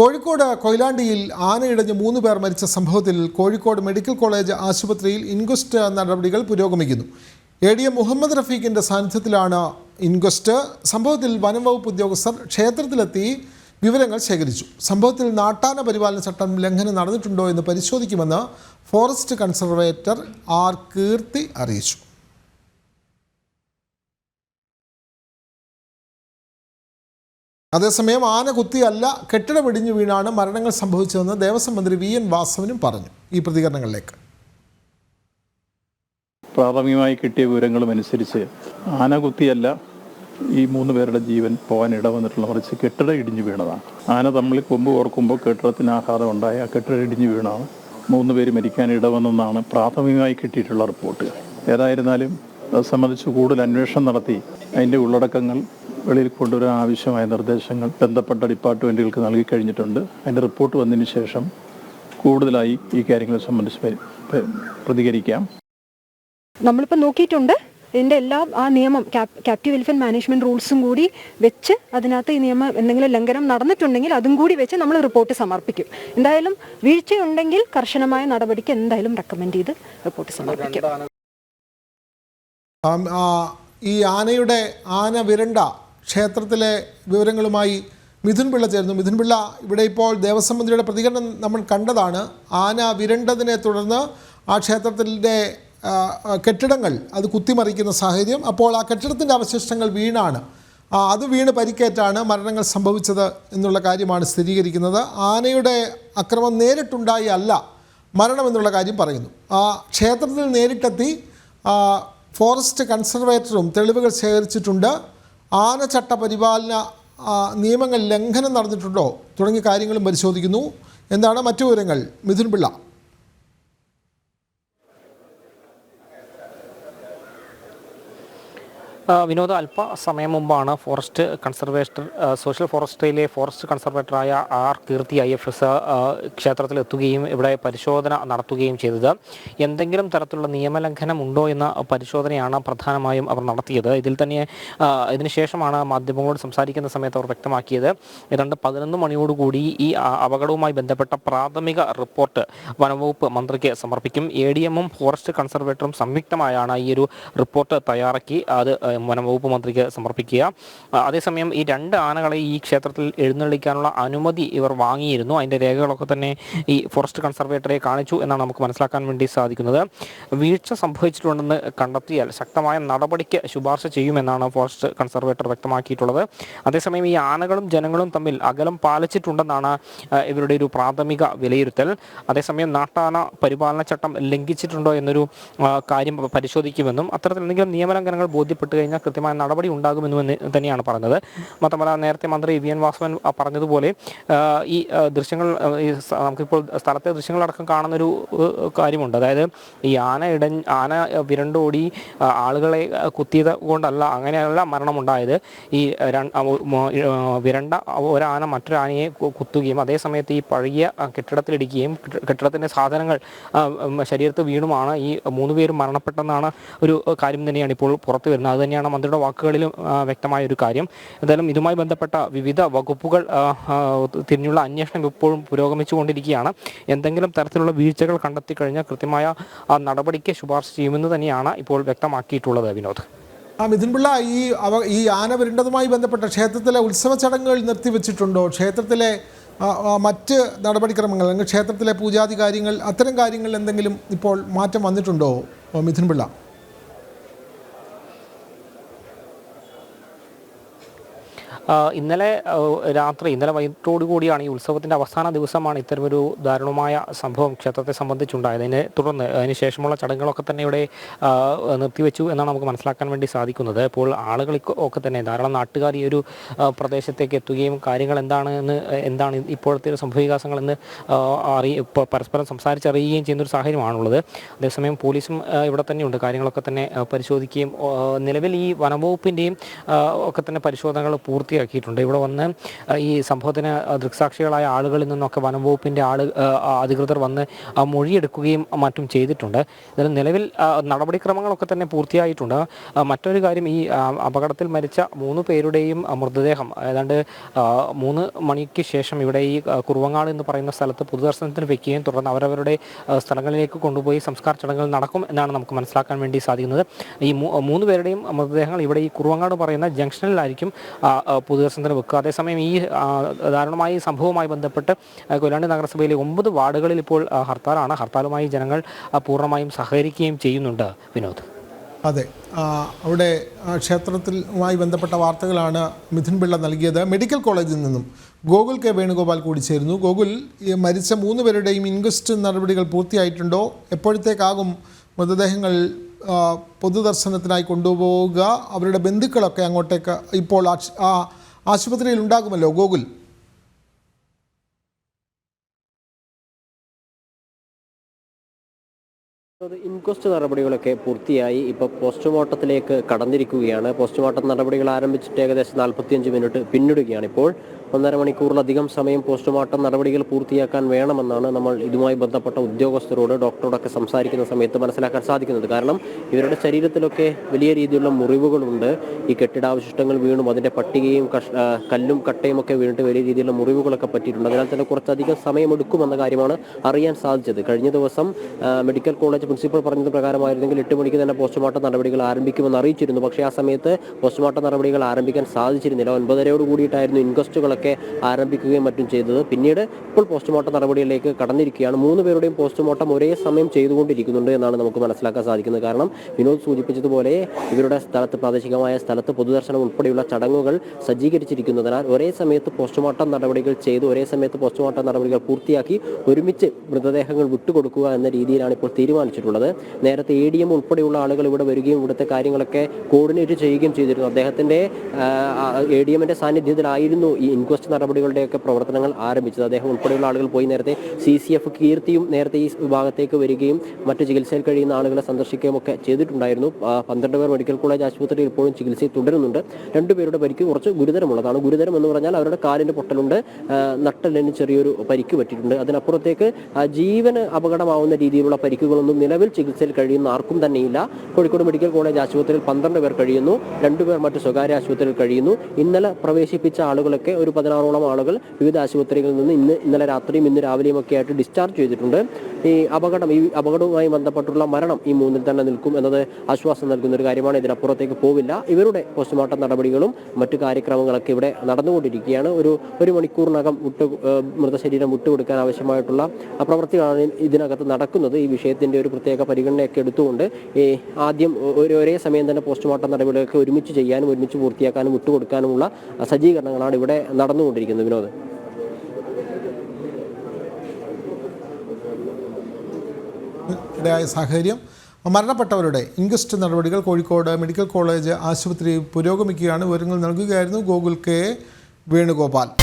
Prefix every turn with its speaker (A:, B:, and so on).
A: കോഴിക്കോട് കൊയിലാണ്ടിയിൽ ആനയിടഞ്ഞ് മൂന്ന് പേർ മരിച്ച സംഭവത്തിൽ കോഴിക്കോട് മെഡിക്കൽ കോളേജ് ആശുപത്രിയിൽ ഇൻക്വസ്റ്റ് നടപടികൾ പുരോഗമിക്കുന്നു. എ ഡി എം മുഹമ്മദ് റഫീഖിന്റെ സാന്നിധ്യത്തിലാണ് ഇൻക്വസ്റ്റ്. സംഭവത്തിൽ വനം വകുപ്പ് ഉദ്യോഗസ്ഥർ ക്ഷേത്രത്തിലെത്തി വിവരങ്ങൾ ശേഖരിച്ചു. സംഭവത്തിൽ നാട്ടാന പരിപാലന ചട്ടം ലംഘനം നടന്നിട്ടുണ്ടോ എന്ന് പരിശോധിക്കുമെന്ന് ഫോറസ്റ്റ് കൺസർവേറ്റർ ആർ കീർത്തി അറിയിച്ചു. അതേസമയം ആന കുത്തിയല്ല കെട്ടിടം ഇടിഞ്ഞു വീണാണ് മരണങ്ങൾ സംഭവിച്ചതെന്ന് ദേവസ്വം മന്ത്രി വി എൻ വാസവനും പറഞ്ഞു. ഈ പ്രതികരണങ്ങളിലേക്ക്.
B: പ്രാഥമികമായി കിട്ടിയ വിവരങ്ങളും അനുസരിച്ച് ആനകുത്തിയല്ല ഈ മൂന്ന് പേരുടെ ജീവൻ പോകാൻ ഇടവന്നിട്ടുള്ള മറിച്ച് കെട്ടിടം ഇടിഞ്ഞു വീണതാണ്. ആന തമ്മിൽ കൊമ്പ് ഓർക്കുമ്പോൾ കെട്ടിടത്തിന് ആഹാരം ഉണ്ടായ. കെട്ടിടം ഇടിഞ്ഞു വീണാണ് മൂന്ന് പേര് മരിക്കാൻ ഇടവന്നെന്നാണ് പ്രാഥമികമായി കിട്ടിയിട്ടുള്ള റിപ്പോർട്ട്. ഏതായിരുന്നാലും സംബന്ധിച്ച് കൂടുതൽ അന്വേഷണം നടത്തി അതിന്റെ ഉള്ളടക്കങ്ങൾ വെളിയിൽ കൊണ്ടുവരാൻ ആവശ്യമായ നിർദ്ദേശങ്ങൾ ബന്ധപ്പെട്ട ഡിപ്പാർട്ട്മെന്റുകൾക്ക് നൽകി കഴിഞ്ഞിട്ടുണ്ട്. അതിന്റെ റിപ്പോർട്ട് വന്നതിന് ശേഷം കൂടുതലായി ഈ കാര്യങ്ങളെ സംബന്ധിച്ച് പ്രതികരിക്കാം.
C: നമ്മളിപ്പോൾ നോക്കിയിട്ടുണ്ട് ഇതിന്റെ എല്ലാ ആ നിയമം ക്യാപ്റ്റീവ് വെൽഫെയർ മാനേജ്മെന്റ് റൂൾസും കൂടി വെച്ച് അതിനകത്ത് ഈ നിയമം എന്തെങ്കിലും ലംഘനം നടന്നിട്ടുണ്ടെങ്കിൽ അതും കൂടി വെച്ച് നമ്മൾ റിപ്പോർട്ട് സമർപ്പിക്കും. എന്തായാലും വീഴ്ചയുണ്ടെങ്കിൽ കർശനമായ നടപടിക്ക് എന്തായാലും റെക്കമെൻഡ് ചെയ്ത് റിപ്പോർട്ട് സമർപ്പിക്കും.
A: ഈ ആനയുടെ ആന വിരണ്ട ക്ഷേത്രത്തിലെ വിവരങ്ങളുമായി മിഥുൻ പിള്ള ചേർന്നു മിഥുൻ പിള്ള ഇവിടെ ഇപ്പോൾ ദേവസ്വം മന്ത്രിയുടെ പ്രതികരണം നമ്മൾ കണ്ടതാണ്. ആന വിരണ്ടതിനെ തുടർന്ന് ആ ക്ഷേത്രത്തിന്റെ കെട്ടിടങ്ങൾ അത് കുത്തിമറിക്കുന്ന സാഹചര്യം. അപ്പോൾ ആ കെട്ടിടത്തിന്റെ അവശിഷ്ടങ്ങൾ വീണാണ്. അത് വീണ് പരിക്കേറ്റാണ് മരണങ്ങൾ സംഭവിച്ചത് എന്നുള്ള കാര്യമാണ് സ്ഥിരീകരിക്കുന്നത്. ആനയുടെ അക്രമം നേരിട്ടുണ്ടായി അല്ല മരണമെന്നുള്ള കാര്യം പറയുന്നു. ആ ക്ഷേത്രത്തിൽ നേരിട്ടെത്തി ഫോറസ്റ്റ് കൺസർവേറ്ററും തെളിവുകൾ ശേഖരിച്ചിട്ടുണ്ട്. ആനച്ചട്ട പരിപാലന നിയമങ്ങൾ ലംഘനം നടന്നിട്ടുണ്ടോ തുടങ്ങിയ കാര്യങ്ങളും പരിശോധിക്കുന്നു. എന്താണ് മറ്റു വിവരങ്ങൾ? മിഥുൻ പിള്ള.
D: ആ, അല്പ സമയം മുമ്പാണ് ഫോറസ്റ്റ് കൺസർവേറ്റർ സോഷ്യൽ ഫോറസ്ട്രിയിലെ forest കൺസർവേറ്ററായ R Keerthi I F S ക്ഷേത്രത്തിൽ എത്തുകയും ഇവിടെ പരിശോധന നടത്തുകയും ചെയ്തത്. എന്തെങ്കിലും തരത്തിലുള്ള നിയമലംഘനം ഉണ്ടോ എന്ന പരിശോധനയാണ് പ്രധാനമായും അവർ നടത്തിയത്. ഇതിൽ തന്നെ ഇതിനുശേഷമാണ് മാധ്യമങ്ങളോട് സംസാരിക്കുന്ന സമയത്ത് അവർ വ്യക്തമാക്കിയത്. ഏതാണ്ട് പതിനൊന്ന് മണിയോടുകൂടി ഈ അപകടവുമായി ബന്ധപ്പെട്ട പ്രാഥമിക റിപ്പോർട്ട് വനംവകുപ്പ് മന്ത്രിക്ക് സമർപ്പിക്കും. എ ഡി എമ്മും ഫോറസ്റ്റ് കൺസർവേറ്ററും സംയുക്തമായാണ് ഈ ഒരു റിപ്പോർട്ട് തയ്യാറാക്കി അത് വനംവകുപ്പ് മന്ത്രിക്ക് സമർപ്പിക്കുക. അതേസമയം ഈ രണ്ട് ആനകളെ ഈ ക്ഷേത്രത്തിൽ എഴുന്നള്ളിക്കാനുള്ള അനുമതി ഇവർ വാങ്ങിയിരുന്നു. അതിന്റെ രേഖകളൊക്കെ തന്നെ ഈ ഫോറസ്റ്റ് കൺസർവേറ്ററെ കാണിച്ചു എന്നാണ് നമുക്ക് മനസ്സിലാക്കാൻ വേണ്ടി സാധിക്കുന്നത്. വീഴ്ച സംഭവിച്ചിട്ടുണ്ടെന്ന് കണ്ടെത്തിയാൽ ശക്തമായ നടപടിക്ക് ശുപാർശ ചെയ്യുമെന്നാണ് ഫോറസ്റ്റ് കൺസർവേറ്റർ വ്യക്തമാക്കിയിട്ടുള്ളത്. അതേസമയം ഈ ആനകളും ജനങ്ങളും തമ്മിൽ അകലം പാലിച്ചിട്ടുണ്ടെന്നാണ് ഇവരുടെ ഒരു പ്രാഥമിക വിലയിരുത്തൽ. അതേസമയം നാട്ടാന പരിപാലന ചട്ടം ലംഘിച്ചിട്ടുണ്ടോ എന്നൊരു കാര്യം പരിശോധിക്കുമെന്നും അത്തരത്തിൽ എന്തെങ്കിലും നിയമലംഘനങ്ങൾ ബോധ്യപ്പെട്ട് കഴിഞ്ഞാൽ കൃത്യമായ നടപടി ഉണ്ടാകുമെന്ന് തന്നെയാണ് പറഞ്ഞത്. മാത്രമല്ല നേരത്തെ മന്ത്രി വി. എൻ. വാസവൻ പറഞ്ഞതുപോലെ ഈ ദൃശ്യങ്ങൾ നമുക്കിപ്പോൾ സ്ഥലത്തെ ദൃശ്യങ്ങളടക്കം കാണുന്നൊരു കാര്യമുണ്ട്. അതായത് ഈ ആന ഇട ആന വിരണ്ടോടി ആളുകളെ കുത്തിയത് കൊണ്ടല്ല അങ്ങനെയല്ല മരണമുണ്ടായത്. ഈ വിരണ്ട ഒരാന മറ്റൊരാനയെ കുത്തുകയും അതേസമയത്ത് ഈ പഴകിയ കെട്ടിടത്തിലിടിക്കുകയും കെട്ടി- കെട്ടിടത്തിന്റെ സാധനങ്ങൾ ശരീരത്ത് വീണുമാണ് ഈ മൂന്ന് പേരും മരണപ്പെട്ടെന്നാണ് ഒരു കാര്യം തന്നെയാണ് ഇപ്പോൾ പുറത്തു വരുന്നത്. അത് തന്നെയാണ് മന്ത്രിയുടെ വാക്കുകളിലും വ്യക്തമായ ഒരു കാര്യം. എന്തായാലും ഇതുമായി ബന്ധപ്പെട്ട വിവിധ വകുപ്പുകൾ തിരിഞ്ഞുള്ള അന്വേഷണം ഇപ്പോഴും പുരോഗമിച്ചുകൊണ്ടിരിക്കുകയാണ്. എന്തെങ്കിലും തരത്തിലുള്ള വീഴ്ചകൾ കണ്ടെത്തി കഴിഞ്ഞാൽ കൃത്യമായ നടപടിക്ക് ശുപാർശ ചെയ്യുമെന്ന് തന്നെയാണ് ഇപ്പോൾ വ്യക്തമാക്കിയിട്ടുള്ളത് വിനോദ്.
A: ആ മിഥുൻപിള്ള ഈ അവ ഈ ആന വരേണ്ടതുമായി ബന്ധപ്പെട്ട ക്ഷേത്രത്തിലെ ഉത്സവ ചടങ്ങുകൾ നിർത്തിവെച്ചിട്ടുണ്ടോ? ക്ഷേത്രത്തിലെ മറ്റ് നടപടിക്രമങ്ങൾ അല്ലെങ്കിൽ ക്ഷേത്രത്തിലെ പൂജാതി കാര്യങ്ങൾ അത്തരം കാര്യങ്ങളിൽ എന്തെങ്കിലും ഇപ്പോൾ മാറ്റം വന്നിട്ടുണ്ടോ ആ, മിഥുൻ പിള്ള
D: ആ, ഇന്നലെ രാത്രി ഇന്നലെ വൈകിട്ടോടു കൂടിയാണ് ഈ ഉത്സവത്തിന്റെ അവസാന ദിവസമാണ് ഇത്തരമൊരു ദാരുണമായ സംഭവം ക്ഷേത്രത്തെ സംബന്ധിച്ചുണ്ടായത്. അതിനെ തുടർന്ന് അതിന് ശേഷമുള്ള ചടങ്ങുകളൊക്കെ തന്നെ ഇവിടെ നിർത്തിവെച്ചു എന്നാണ് നമുക്ക് മനസ്സിലാക്കാൻ വേണ്ടി സാധിക്കുന്നത്. ഇപ്പോൾ ആളുകൾ ഒക്കെ തന്നെ ധാരാളം നാട്ടുകാർ ഈ ഒരു പ്രദേശത്തേക്ക് എത്തുകയും കാര്യങ്ങൾ എന്താണ് എന്ന് എന്താണ് ഇപ്പോഴത്തെ ഒരു സംഭവവികാസങ്ങൾ എന്ന് അറി പരസ്പരം സംസാരിച്ചറിയുകയും ചെയ്യുന്ന ഒരു സാഹചര്യമാണുള്ളത്. അതേസമയം പോലീസും ഇവിടെ തന്നെയുണ്ട്. കാര്യങ്ങളൊക്കെ തന്നെ പരിശോധിക്കുകയും നിലവിൽ ഈ വനംവകുപ്പിന്റെയും ഒക്കെ തന്നെ പരിശോധനകൾ പൂർത്തിയായി പൂർത്തിയാക്കിയിട്ടുണ്ട് ഇവിടെ വന്ന് ഈ സംഭവത്തിന് ദൃക്സാക്ഷികളായ ആളുകളിൽ നിന്നൊക്കെ വനം വകുപ്പിന്റെ ആൾ അധികൃതർ വന്ന് മൊഴിയെടുക്കുകയും മറ്റും ചെയ്തിട്ടുണ്ട്. എന്നാലും നിലവിൽ നടപടിക്രമങ്ങളൊക്കെ തന്നെ പൂർത്തിയായിട്ടുണ്ട്. മറ്റൊരു കാര്യം ഈ അപകടത്തിൽ മരിച്ച മൂന്ന് പേരുടെയും മൃതദേഹം ഏതാണ്ട് മൂന്ന് മണിക്ക് ശേഷം ഇവിടെ ഈ കുറുവങ്ങാട് എന്ന് പറയുന്ന സ്ഥലത്ത് പൊതുദർശനത്തിന് വെക്കുകയും തുടർന്ന് അവരവരുടെ സ്ഥലങ്ങളിലേക്ക് കൊണ്ടുപോയി സംസ്കാര ചടങ്ങുകൾ നടക്കും എന്നാണ് നമുക്ക് മനസ്സിലാക്കാൻ വേണ്ടി സാധിക്കുന്നത്. ഈ മൂന്ന് പേരുടെയും മൃതദേഹങ്ങൾ ഇവിടെ ഈ കുറുവങ്ങാട് പറയുന്ന ജംഗ്ഷനിലായിരിക്കും പൊതുദർശനത്തിന് വെക്കുക. അതേസമയം ഈ ധാരണമായി സംഭവവുമായി ബന്ധപ്പെട്ട് കൊയിലാണ്ടി നഗരസഭയിലെ ഒമ്പത് വാർഡുകളിൽ ഇപ്പോൾ ഹർത്താലാണ്. ഹർത്താലുമായി ജനങ്ങൾ പൂർണമായും സഹകരിക്കുകയും ചെയ്യുന്നുണ്ട് വിനോദ്.
A: അതെ. അവിടെ ക്ഷേത്രത്തിലുമായി ബന്ധപ്പെട്ട വാർത്തകളാണ് മിഥുൻ പിള്ള നൽകിയത്. മെഡിക്കൽ കോളേജിൽ നിന്നും ഗോകുൽ കെ വേണുഗോപാൽ കൂടി ചേരുന്നു. ഗോകുൽ മരിച്ച മൂന്ന് പേരുടെയും ഇൻക്വസ്റ്റ് നടപടികൾ പൂർത്തിയായിട്ടുണ്ടോ? എപ്പോഴത്തേക്കാകും മൃതദേഹങ്ങൾ പൊതുദർശനത്തിനായി കൊണ്ടുപോവുക? അവരുടെ ബന്ധുക്കളൊക്കെ അങ്ങോട്ടേക്ക് ഇപ്പോൾ ആ ആശുപത്രിയിൽ ഉണ്ടാകുമല്ലോ ഗോകുൽ?
E: ഇൻക്വസ്റ്റ് നടപടികളൊക്കെ പൂർത്തിയായി. ഇപ്പോൾ പോസ്റ്റ്മോർട്ടത്തിലേക്ക് കടന്നിരിക്കുകയാണ്. പോസ്റ്റ്മോർട്ടം നടപടികൾ ആരംഭിച്ചിട്ട് ഏകദേശം നാൽപ്പത്തിയഞ്ച് മിനിറ്റ് പിന്നിടുകയാണ് ഇപ്പോൾ. ഒന്നര മണിക്കൂറിലധികം സമയം പോസ്റ്റ്മോർട്ടം നടപടികൾ പൂർത്തിയാക്കാൻ വേണമെന്നാണ് നമ്മൾ ഇതുമായി ബന്ധപ്പെട്ട ഉദ്യോഗസ്ഥരോട് ഡോക്ടറോടൊക്കെ സംസാരിക്കുന്ന സമയത്ത് മനസ്സിലാക്കാൻ സാധിക്കുന്നത്. കാരണം ഇവരുടെ ശരീരത്തിലൊക്കെ വലിയ രീതിയിലുള്ള മുറിവുകളുണ്ട്. ഈ കെട്ടിടാവശിഷ്ടങ്ങൾ വീണും അതിന്റെ പട്ടികയും കല്ലും കട്ടയും ഒക്കെ വീണിട്ട് വലിയ രീതിയിലുള്ള മുറിവുകളൊക്കെ പറ്റിയിട്ടുണ്ട്. അതിനാൽ തന്നെ കുറച്ചധികം സമയമെടുക്കുമെന്ന കാര്യമാണ് അറിയാൻ സാധിച്ചത്. കഴിഞ്ഞ ദിവസം മെഡിക്കൽ കോളേജ് പ്രിൻസിപ്പൽ പറഞ്ഞത് പ്രകാരമായിരുന്നെങ്കിൽ എട്ട് മണിക്ക് തന്നെ പോസ്റ്റ്മോർട്ടം നടപടികൾ ആരംഭിക്കുമെന്ന് അറിയിച്ചിരുന്നു. പക്ഷേ ആ സമയത്ത് പോസ്റ്റ്മോർട്ടം നടപടികൾ ആരംഭിക്കാൻ സാധിച്ചിരുന്നില്ല. ഒൻപതരയോട് കൂടിയിട്ടായിരുന്നു ഇൻക്വസ്റ്റുകളൊക്കെ ആരംഭിക്കുകയും മറ്റും ചെയ്തത്. പിന്നീട് ഇപ്പോൾ പോസ്റ്റ്മോർട്ടം നടപടികളിലേക്ക് കടന്നിരിക്കുകയാണ്. മൂന്ന് പേരുടെയും പോസ്റ്റ്മോർട്ടം ഒരേ സമയം ചെയ്തുകൊണ്ടിരിക്കുന്നുണ്ട് എന്നാണ് നമുക്ക് മനസ്സിലാക്കാൻ സാധിക്കുന്നത്. കാരണം വിനോദ് സൂചിപ്പിച്ചതുപോലെ ഇവരുടെ സ്ഥലത്ത് പ്രാദേശികമായ സ്ഥലത്ത് പൊതുദർശനം ഉൾപ്പെടെയുള്ള ചടങ്ങുകൾ സജ്ജീകരിച്ചിരിക്കുന്നതിനാൽ ഒരേ സമയത്ത് പോസ്റ്റ്മോർട്ടം നടപടികൾ ചെയ്ത് ഒരേ സമയത്ത് പോസ്റ്റ്മോർട്ടം നടപടികൾ പൂർത്തിയാക്കി ഒരുമിച്ച് മൃതദേഹങ്ങൾ വിട്ടുകൊടുക്കുക എന്ന രീതിയിലാണ് ഇപ്പോൾ തീരുമാനിച്ചിട്ടുള്ളത്. നേരത്തെ എ ഡി എം ഉൾപ്പെടെയുള്ള ആളുകൾ ഇവിടെ വരികയും ഇവിടുത്തെ കാര്യങ്ങളൊക്കെ കോർഡിനേറ്റ് ചെയ്യുകയും ചെയ്തിരുന്നു. അദ്ദേഹത്തിന്റെ എ ഡി എമ്മിന്റെ സാന്നിധ്യത്തിലായിരുന്നു ഈ ഇൻക്വസ്റ്റ് നടപടികളുടെയൊക്കെ പ്രവർത്തനങ്ങൾ ആരംഭിച്ചത്. അദ്ദേഹം ഉൾപ്പെടെയുള്ള ആളുകൾ പോയി നേരത്തെ സി സി എഫ് കീർത്തിയും നേരത്തെ ഈ വിഭാഗത്തേക്ക് വരികയും മറ്റു ചികിത്സയിൽ കഴിയുന്ന ആളുകളെ സന്ദർശിക്കുകയും ഒക്കെ ചെയ്തിട്ടുണ്ടായിരുന്നു. പന്ത്രണ്ട് പേർ മെഡിക്കൽ കോളേജ് ആശുപത്രിയിൽ ഇപ്പോഴും ചികിത്സയിൽ തുടരുന്നുണ്ട്. രണ്ടുപേരുടെ പരിക്ക് കുറച്ച് ഗുരുതരമുള്ളതാണ്. ഗുരുതരം എന്ന് പറഞ്ഞാൽ അവരുടെ കാലിന്റെ പൊട്ടലുണ്ട്. നട്ടലിന് ചെറിയൊരു പരിക്ക് പറ്റിയിട്ടുണ്ട്. അതിനപ്പുറത്തേക്ക് ജീവന് അപകടമാവുന്ന രീതിയിലുള്ള പരിക്കുകളൊന്നും നിലവിൽ ചികിത്സയിൽ കഴിയുന്ന ആർക്കും തന്നെയില്ല. കോഴിക്കോട് മെഡിക്കൽ കോളേജ് ആശുപത്രിയിൽ പന്ത്രണ്ട് പേർ കഴിയുന്നു. രണ്ടുപേർ മറ്റ് സ്വകാര്യ ആശുപത്രിയിൽ കഴിയുന്നു. ഇന്നലെ പ്രവേശിപ്പിച്ച ആളുകളൊക്കെ ഒരു പതിനാറോളം ആളുകൾ വിവിധ ആശുപത്രികളിൽ നിന്ന് ഇന്ന് ഇന്നലെ രാത്രിയും ഇന്ന് രാവിലെയും ഒക്കെ ആയിട്ട് ഡിസ്ചാർജ് ചെയ്തിട്ടുണ്ട്. ഈ അപകടം ഈ അപകടവുമായി ബന്ധപ്പെട്ടുള്ള മരണം ഈ മൂന്നിൽ തന്നെ നിൽക്കും എന്നത് ആശ്വാസം നൽകുന്ന ഒരു കാര്യമാണ്. ഇതിനപ്പുറത്തേക്ക് പോവില്ല. ഇവരുടെ പോസ്റ്റ്മോർട്ടം നടപടികളും മറ്റു കാര്യക്രമങ്ങളൊക്കെ ഇവിടെ നടന്നുകൊണ്ടിരിക്കുകയാണ്. ഒരു ഒരു മണിക്കൂറിനകം വിട്ട് മൃതശരീരം വിട്ടുകൊടുക്കാൻ ആവശ്യമായിട്ടുള്ള പ്രവൃത്തികളാണ് ഇതിനകത്ത് നടക്കുന്നത്. ഈ വിഷയത്തിന്റെ ഒരു പ്രത്യേക പരിഗണനയൊക്കെ എടുത്തുകൊണ്ട് ഈ ആദ്യം ഒരു ഒരേ സമയം തന്നെ പോസ്റ്റ്മോർട്ടം നടപടികളൊക്കെ ഒരുമിച്ച് ചെയ്യാനും ഒരുമിച്ച് പൂർത്തിയാക്കാനും വിട്ടുകൊടുക്കാനുമുള്ള സജ്ജീകരണങ്ങളാണ് ഇവിടെ നടന്നുകൊണ്ടിരിക്കുന്നത് വിനോദ്.
A: സാഹചര്യം. മരണപ്പെട്ടവരുടെ ഇൻക്വസ്റ്റ് നടപടികൾ കോഴിക്കോട് മെഡിക്കൽ കോളേജ് ആശുപത്രി പുരോഗമിക്കുകയാണ്. വിവരങ്ങൾ നൽകുകയായിരുന്നു ഗോകുൽ കെ വേണുഗോപാൽ.